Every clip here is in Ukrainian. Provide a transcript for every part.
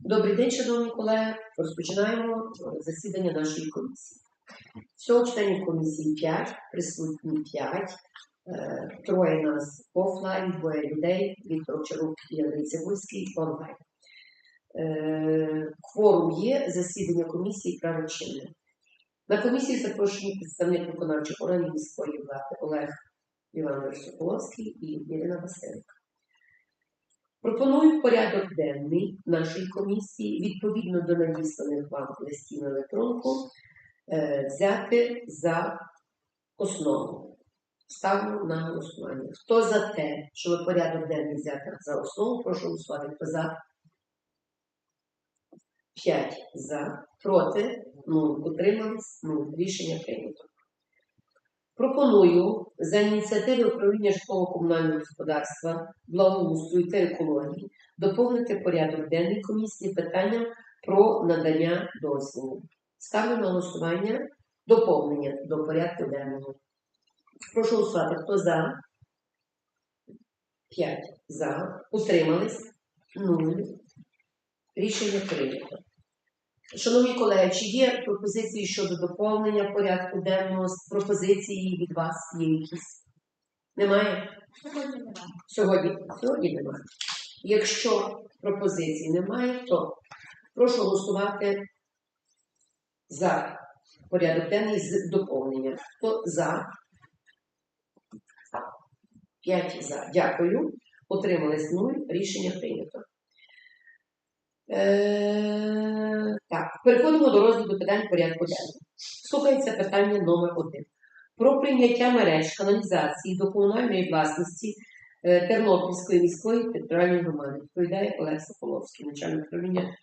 Добрий день, шановні колеги. Розпочинаємо е, засідання нашої комісії. Всього членів комісії 5, присутні 5. Троє нас офлайн, двоє людей. Віктор Чарук і Андрій Цибульський онлайн. Е, Кворум є, засідання комісії правочинне. На комісії запрошені представник виконавчих органів міської влади Олег Іванович Соколовський і Ірина Василенко. Пропоную порядок денний нашої комісії відповідно до надісланих вам листів на електронку е, взяти за основу. Ставлю на голосування. Хто за те, щоб порядок денний взяти за основу, прошу голосувати. Хто за? П'ять за. Проти? Ну, утримались? Ну, рішення прийнято. Пропоную за ініціативи управління житлово-комунального господарства, благоустрою та екології доповнити порядок денний комісії питанням про надання дозволу. Ставлю на голосування доповнення до порядку денного. Прошу голосувати. Хто за? П'ять за. Утримались? Нуль. Рішення прийнято. Шановні колеги, чи є пропозиції щодо доповнення порядку денного пропозиції від вас є якісь? Немає? Сьогодні, сьогодні немає. Якщо пропозицій немає, то прошу голосувати за порядок денний з доповненням. Хто за? П'ять за. Дякую. Утримались нуль. Рішення прийнято. Е, так, переходимо до розгляду питань порядку денного. Слухається питання номер один. Про прийняття мереж каналізації до комунальної власності е, Тернопільської міської територіальної громади. Відповідає Олег Соколовський, начальник управління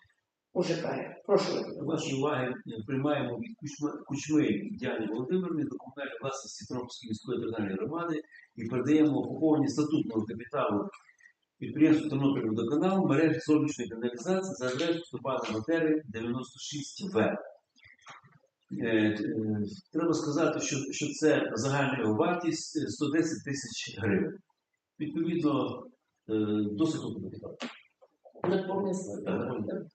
УЖК. Прошу. Вашої уваги е, приймаємо від Кучми- Кучми Діані Володимирівни до комунальної власності Тернопільської міської територіальної громади і передаємо поповнення статутного капіталу підприємству Тернопільводоканал мережі сонячної каналізації за адресою Степана Матери 96В. Е, е, Треба сказати, що, що це загальна його вартість е, 110 тисяч гривень. Відповідно, е, досить крупний капітал. Доповнення.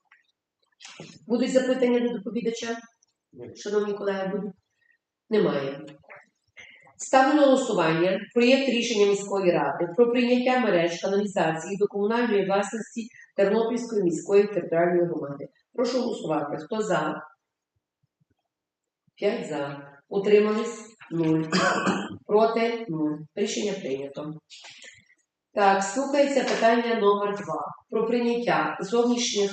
Будуть запитання до доповідача? Шановні колеги, будуть? Немає. Ставлю на голосування проєкт рішення міської ради про прийняття мереж каналізації до комунальної власності Тернопільської міської територіальної громади. Прошу голосувати. Хто за? П'ять за. Утримались? Нуль. Проти? Нуль. Рішення прийнято. Так, слухається питання номер два про прийняття зовнішніх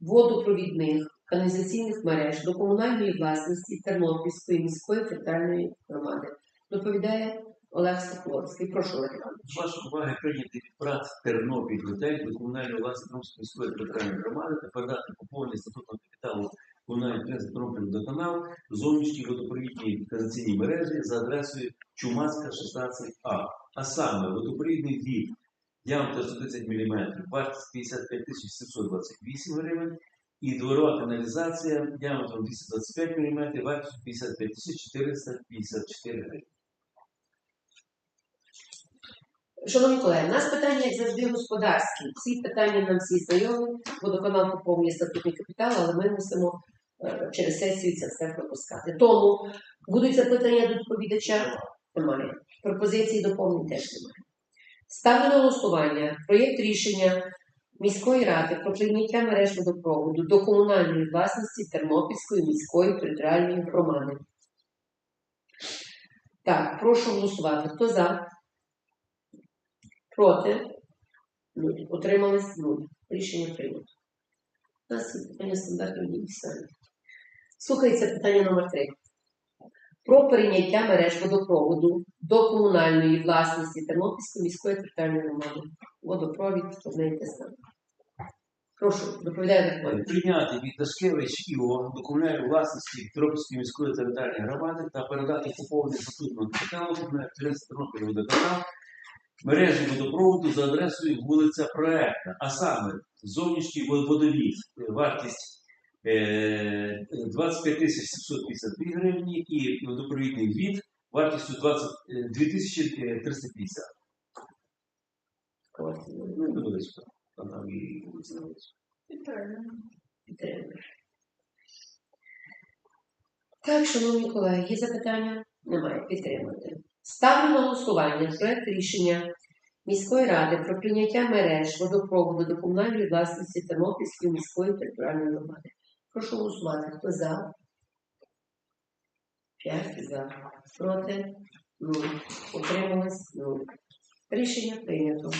водопровідних каналізаційних мереж до комунальної власності Тернопільської міської територіальної громади. Доповідає Олег Соколовський. Прошу, Олег Іванович. З вашої уваги прийняти від праць Тернопіль готель до комунальної власності Тернопільської міської територіальної громади та передати поповнення статутного капіталу комунальної підприємства Тернопіль водоканал зовнішній водопровідній каналізаційній мережі за адресою Чумацька 16А. А саме водопровідний від діаметр 130 мм, вартість 55 728 гривень, і дворова каналізація діаметром 225 мм, вартістю 55 454 гривень. Шановні колеги, у нас питання, як завжди, господарські. Ці питання нам всі знайомі. Водоканал поповнює статутний капітал, але ми мусимо е, через сесію це все пропускати. Тому будуть запитання до доповідача? Немає. Пропозиції доповнень теж немає. Ставлю на голосування проєкт рішення міської ради про прийняття мереж водопроводу до комунальної власності Тернопільської міської територіальної громади. Так, прошу голосувати. Хто за? Проти? Нуль. Утримались? Нуль. Рішення прийнято. У нас є питання стандартної дії. Слухається питання номер 3. Про прийняття мереж водопроводу до комунальної власності Тернопільської міської територіальної громади. Водопровід, одне і саме. Прошу, доповідає Верховний. прийняти від Дашкевич ІО до комунальної власності Тернопільської міської територіальної громади та передати поповнення статутного капіталу комунального підприємства Тернопіль водоканал мережі водопроводу за адресою вулиця Проектна, а саме зовнішній вод- водовід, е, вартість е, 25 тисяч 752 гривні і водопровідний від вартістю 20, е, 2350. Ну, невеличко. а там і вулиця Новицька. Так, шановні колеги, є запитання? Немає. Підтримуйте. Ставлю на голосування проект рішення міської ради про прийняття мереж водопроводу до комунальної власності Тернопільської міської територіальної громади. Прошу голосувати. Хто за? П'ять за. Проти? Нуль. Утрималось? Нуль. Рішення прийнято.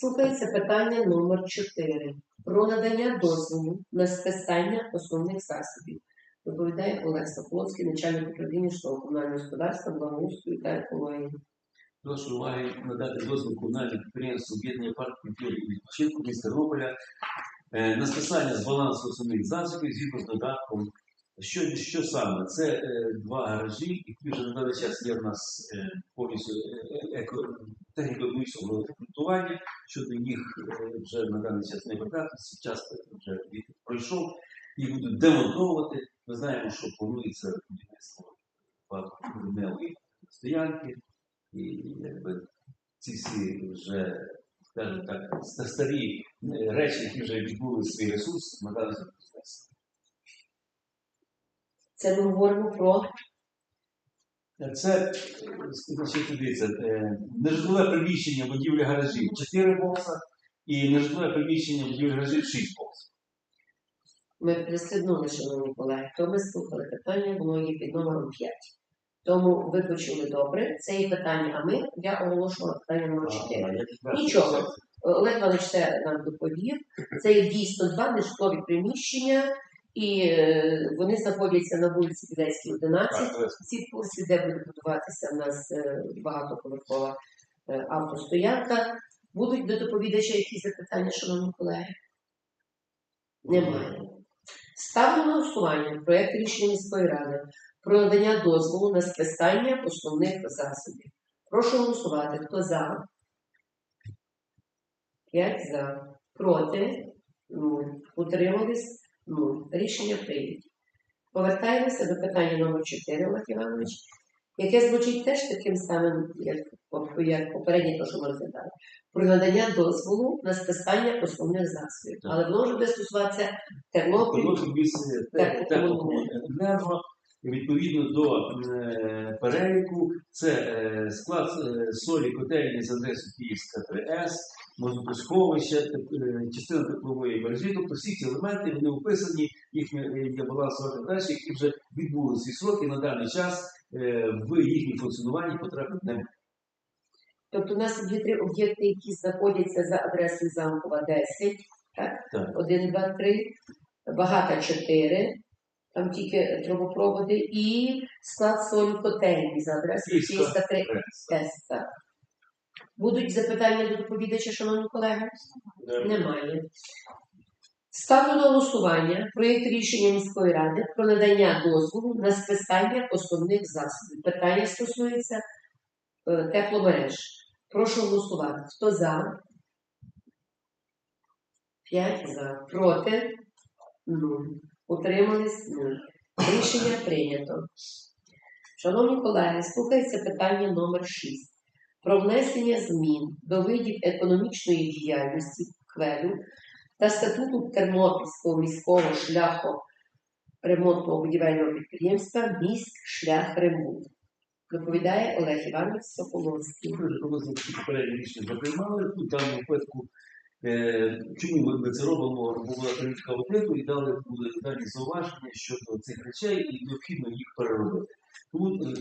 Слухається питання номер 4 про надання дозволу на списання основних засобів. Доповідає Олег Соколовський, начальник управління комунального господарства, благоустрою та екології. Прошу уваги надати дозвіл комунальному підприємству об'єднання парк культури і відпочинку міста Тернополя е, на списання з балансу основних засобів згідно з додатком. Що, що саме? Це е, два гаражі, які вже на даний час є в нас е, повністю е, еко- техніко-економічного ремонтування. Щодо їх е, вже на даний час не викатися, час вже пройшов. Їх будуть демонтовувати. Ми знаємо, що планується будівництво багатоповерхової стоянки. І якби ці всі вже, скажімо так, старі е, речі, які вже відбули свій ресурс, надалися процес. Це ми говоримо про Це, е, значить, дивіться, е, нежитлове приміщення будівлі гаражів 4 бокса і нежитлове приміщення будівлі гаражів 6 боксів. Ми присліднули, шановні колеги. То ми слухали питання, воно є під номером 5. Тому ви почули добре. Це є питання, а ми я оголошувала питання номер 4. А, я підтверджую, Нічого. Олег Іванович це нам доповів. Це є дійсно два нежитлові приміщення, і е, вони знаходяться на вулиці Білецькій, 11. Ці курси, де буде будуватися в нас е, багатоповерхова е, автостоянка. Будуть до доповідача якісь запитання, шановні колеги? Немає. Ставлю на голосування проєкт рішення міської ради про надання дозволу на списання основних засобів. Прошу голосувати. Хто за? П'ять за. Проти? Нуль. Утримались? Нуль. Рішення прийнято. Повертаємося до питання номер 4, Олег Іванович, яке звучить теж таким самим, як, як попереднє, то, що ми розглядали. Про надання дозволу на списання основних засобів. Але воно вже буде стосуватися Тернопіль. Теплокомуненерго, відповідно до е, переліку, це е, склад е, солі котельні з адресою Київська 3С, мозопусковище, е, частина теплової мережі, тобто всі ці елементи вони описані, їхня є балансова далі, які вже відбули свій срок і на даний час в їхній функціонуванні потреби немає. Тобто у нас є три об'єкти, які знаходяться за адресою Замкова 10, так? Так. 1, 2, 3, Багата 4, там тільки трубопроводи, і склад солі котельні за адресою Київська Київська 3 Прес. С. Так. Будуть запитання до доповідача, шановні колеги? Немає. Ставлю на голосування проєкт рішення міської ради про надання дозволу на списання основних засобів. Питання стосується тепломереж. Прошу голосувати. Хто за? П'ять за. Проти? Нуль. Утримались? Нуль. Рішення прийнято. Шановні колеги, слухається питання номер 6 про внесення змін до видів економічної діяльності КВЕДу та статуту Тернопільського міського шляху ремонтного будівельного підприємства Міськ шлях ремонт. Доповідає Олег Іванович Соколовський. Приймали. У даному випадку, е, чому ми, це робимо? Була перевірка аудиту і дали дані зауваження щодо цих речей, і необхідно їх переробити.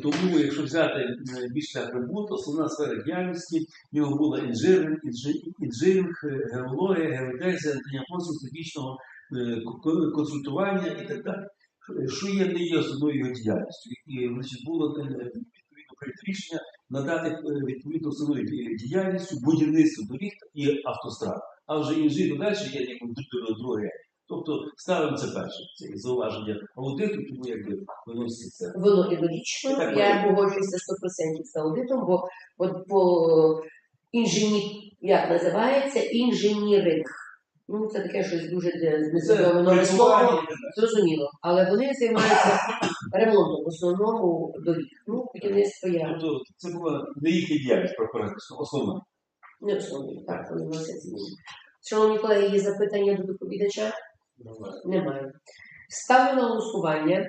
Тому, е, якщо взяти е, більш шлях ремонту, основна сфера діяльності в нього була інжиринг, інжиринг, геологія, геодезія, надання послуг технічного консультування і так далі. Що є не є основною його діяльністю. І значить, було прийнято рішення надати е, відповідно основною ді- діяльністю будівництво доріг і автострад. А вже інжир далі є як друге. Тобто ставимо це перше, це зауваження аудиту, тому якби виноситься. Воно і логічно. Я погоджуюся 100% з аудитом, бо от по інжені, як називається, інженіринг. Ну, це таке щось дуже Це слово. Зрозуміло, але вони займаються ремонтом в основному доріг. Ну, будівництво я. Тобто це була не їхня діяльність прокуратурська, основна. Не основні, так, вони носять зміни. Шановні колеги, є запитання до доповідача? Немає. Ставлю на голосування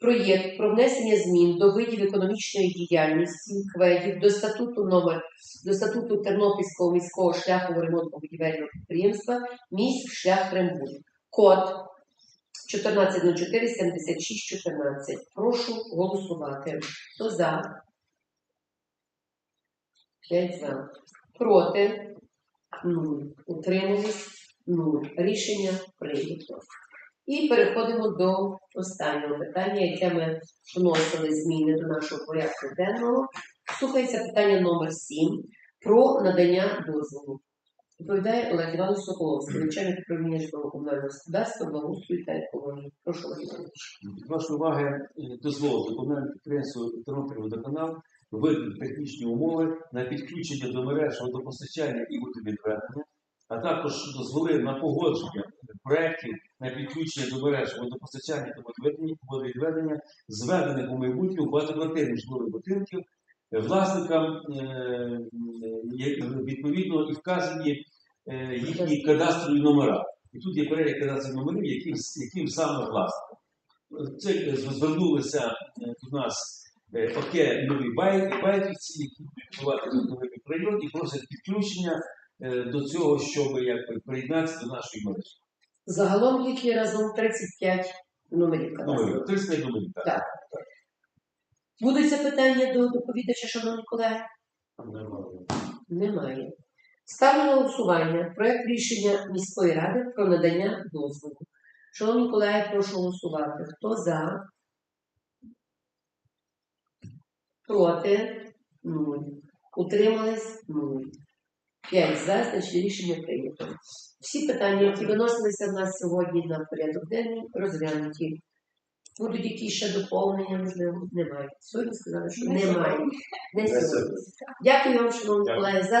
проєкт про внесення змін до видів економічної діяльності КВЕДів до статуту номер до статуту Тернопільського міського шляхово ремонтного будівельного підприємства міськ шлях Рембуд. Код 1404 76 14. Прошу голосувати. Хто за? П'ять за. Проти? Нуль. Утримались? Нуль. Рішення прийнято. І переходимо до останнього питання, яке ми вносили зміни до нашого порядку денного. Слухається питання номер 7 про надання дозволу. Відповідає Олег Іванович Соколовський, начальник управління житлово-комунального господарства, благоустрою та екології. Прошу Олег Іванович. Вашої уваги е, дозволити комунальне підприємство Тернопільводоканал видати технічні умови на підключення до мереж водопостачання і водовідведення, а також дозволи на погодження проєктів на підключення до мереж водопостачання та водовідведення- зведених у майбутньому багатоквартирних житлових будинків, е, власникам е, відповідно і вказані е, їхні кадастрові номера. І тут є перелік кадастрових номерів, яким, яким саме власник. Це е, звернулися е, до нас е, ОКЕ Нові Бай- Байківці, які будувати новий район і просять підключення е, до цього, щоб якби приєднатися до нашої мережі. Загалом їх є разом 35 номерів. Номерів, 35 номерів. Так. Будуть запитання до доповідача, шановні колеги? Немає. Немає. Ставлю на голосування проект рішення міської ради про надання дозволу. Шановні колеги, прошу голосувати. Хто за? Проти? Нуль. Утримались? Нуль. П'ять за, значить рішення прийнято. Всі питання, які виносилися в нас сьогодні на порядок денний, розглянуті. Будуть якісь ще доповнення, можливо, немає. Сьогодні сказали, що немає. Не сьогодні. Дякую вам, шановні колеги, за